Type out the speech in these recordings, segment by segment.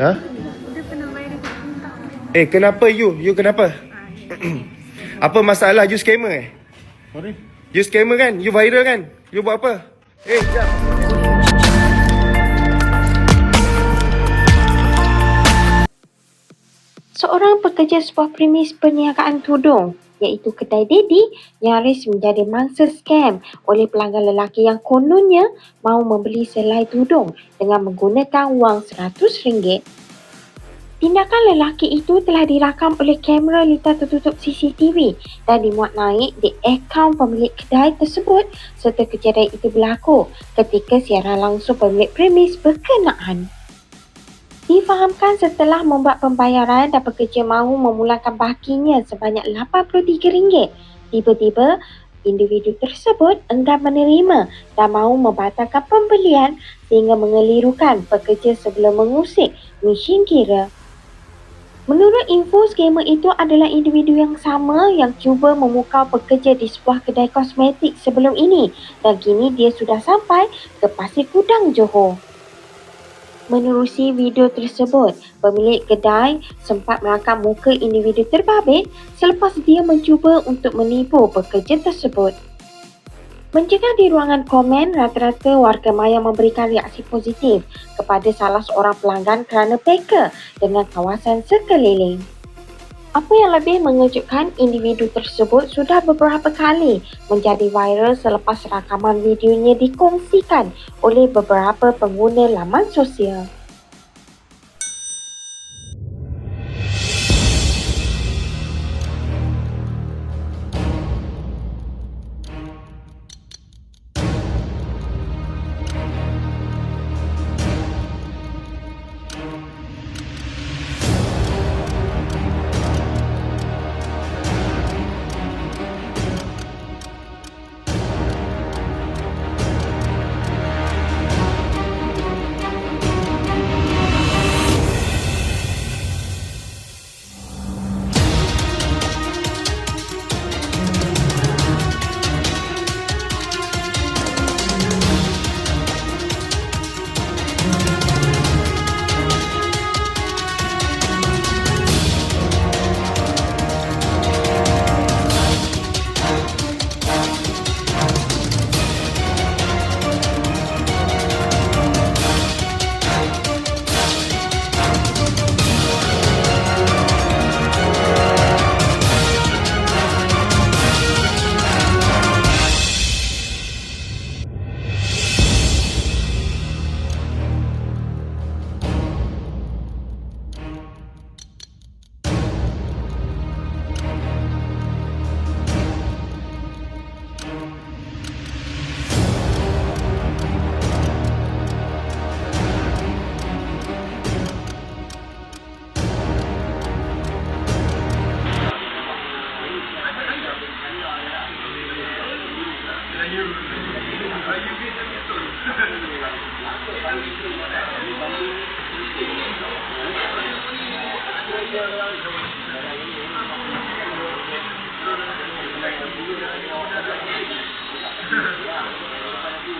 Ha? Eh, kenapa you? You kenapa? apa masalah? You scammer eh? Sorry. You scammer kan? You viral kan? You buat apa? Eh, jap. Seorang pekerja sebuah premis perniagaan tudung iaitu kedai Dedi nyaris menjadi mangsa scam oleh pelanggan lelaki yang kononnya mahu membeli selai tudung dengan menggunakan wang RM100. Tindakan lelaki itu telah dirakam oleh kamera litar tertutup CCTV dan dimuat naik di akaun pemilik kedai tersebut serta kejadian itu berlaku ketika siaran langsung pemilik premis berkenaan. Difahamkan setelah membuat pembayaran dan pekerja mahu memulakan bakinya sebanyak RM83. Tiba-tiba, individu tersebut enggan menerima dan mahu membatalkan pembelian sehingga mengelirukan pekerja sebelum mengusik mesin kira. Menurut info, skamer itu adalah individu yang sama yang cuba memukau pekerja di sebuah kedai kosmetik sebelum ini dan kini dia sudah sampai ke Pasir Gudang, Johor. Menerusi video tersebut, pemilik kedai sempat merakam muka individu terbabit selepas dia mencuba untuk menipu pekerja tersebut. Menjengah di ruangan komen, rata-rata warga maya memberikan reaksi positif kepada salah seorang pelanggan kerana peka dengan kawasan sekeliling. Apa yang lebih mengejutkan, individu tersebut sudah beberapa kali menjadi viral selepas rakaman videonya dikongsikan oleh beberapa pengguna laman sosial.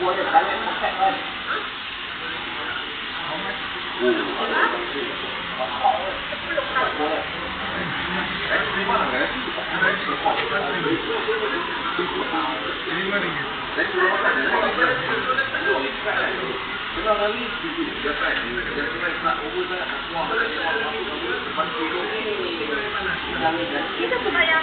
我这咱这不开门。你这不咋样？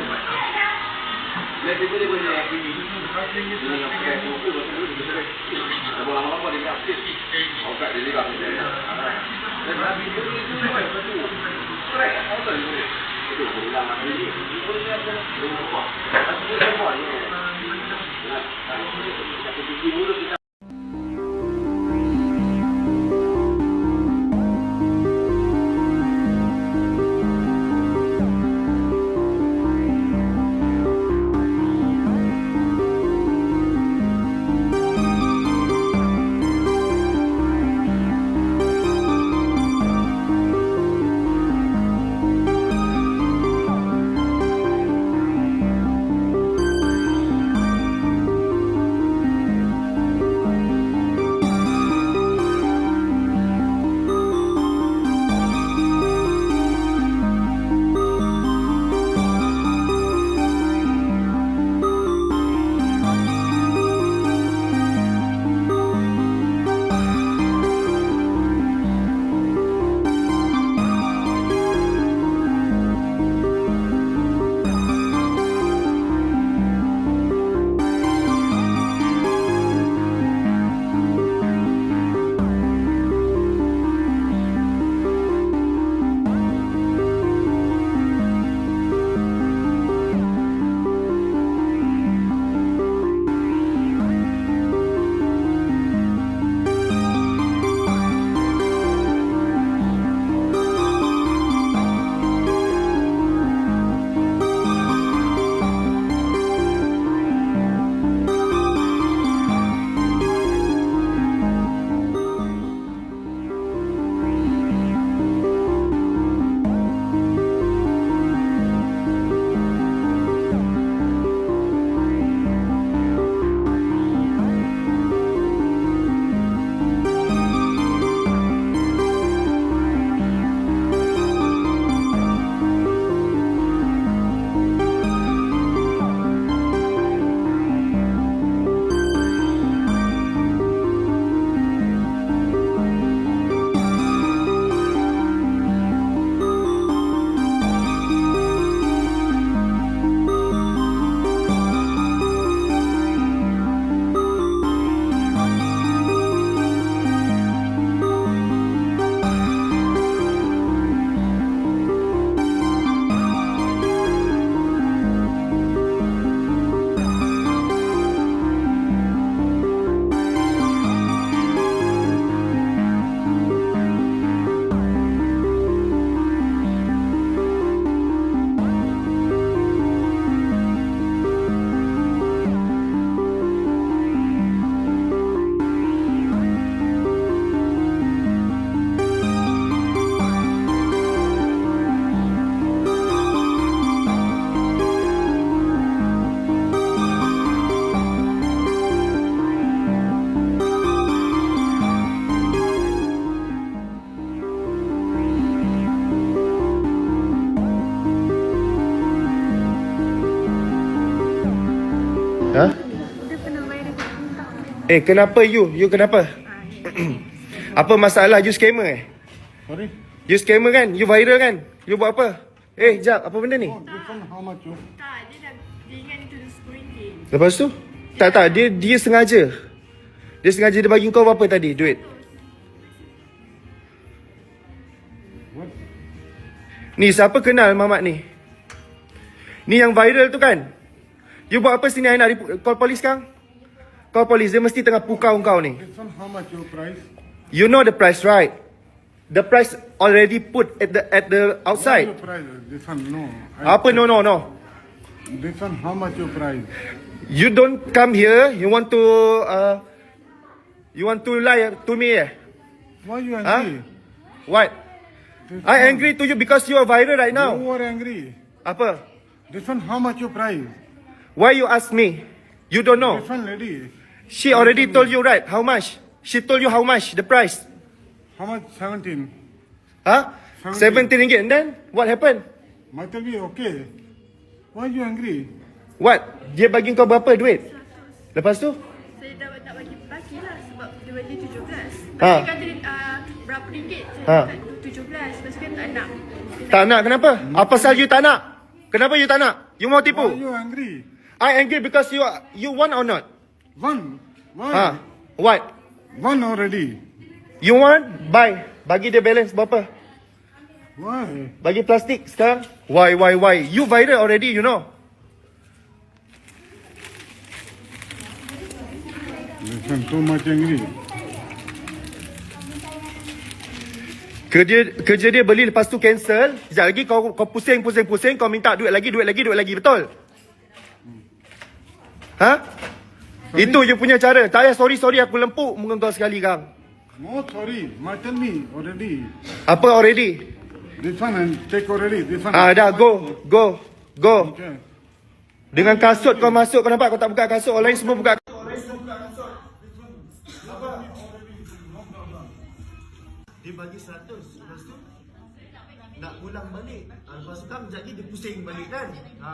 Terima kasih, terima kasih. Eh, kenapa you? You kenapa? Apa masalah? You scammer eh? Sorry? You scammer kan? You viral kan? You buat apa? Eh, jap. Apa benda ni? Oh, this one how much you? Tak, dia dah dia ingat dia tulis RM10. Lepas tu? Tak tak, dia dia sengaja. Dia sengaja dia bagi kau berapa tadi duit? What? Ni siapa kenal Mamat ni? Ni yang viral tu kan? You buat apa sini I nak report, call polis sekarang? Call polis, dia mesti tengah pukau kau ni. This one, how much your price? You know the price right? The price already put at the at the What outside. your price? This one, no. I- Apa no no no? This one, how much your price? You don't come here, you want to uh you want to lie to me eh? Why you Huh? angry? What? This I one- angry to you because you are viral right now. You are angry. Apa? This one, how much your price? Why you ask me? You don't know. This one, lady. She already told you right. How much? She told you how much the price? How much? 17. Huh? Seventeen. Seventeen ringgit. And then what happened? My tell me, okay. Why you angry? What? Dia bagi kau berapa duit? Lepas tu? Saya dah tak bagi bagi lah sebab dia bagi 17. Ha. Ha. Dia kata uh, berapa ringgit? Saya Ha. kata 17. Lepas tu tak nak. Dia Tak nak kenapa? Apa pasal you tak nak? Kenapa you tak nak? You mau Why tipu? you angry? I angry because you are, you want or not? One. Why? Ha? What? One already. You want? Buy. Bagi dia balance berapa? Why? Bagi plastik sekarang. Why, why, why? You viral already, you know. One too much angry. Kerja kerja dia beli lepas tu cancel. Sekejap lagi kau kau pusing pusing pusing kau minta duit lagi duit lagi duit lagi betul? Ha? Itu you punya cara. Tak payah sorry sorry aku lempuk muka kau sekali kang. No, sorry. My tell me already. Apa already? This one and take already. This one. Ah dah go go go. Okay. Dengan kasut kau masuk kau nampak kau tak buka kasut orang lain semua buka. Dia bagi 100 Lepas tu Nak pulang balik Ah, Lepas tu kan Sekejap lagi dia pusing balik kan Ha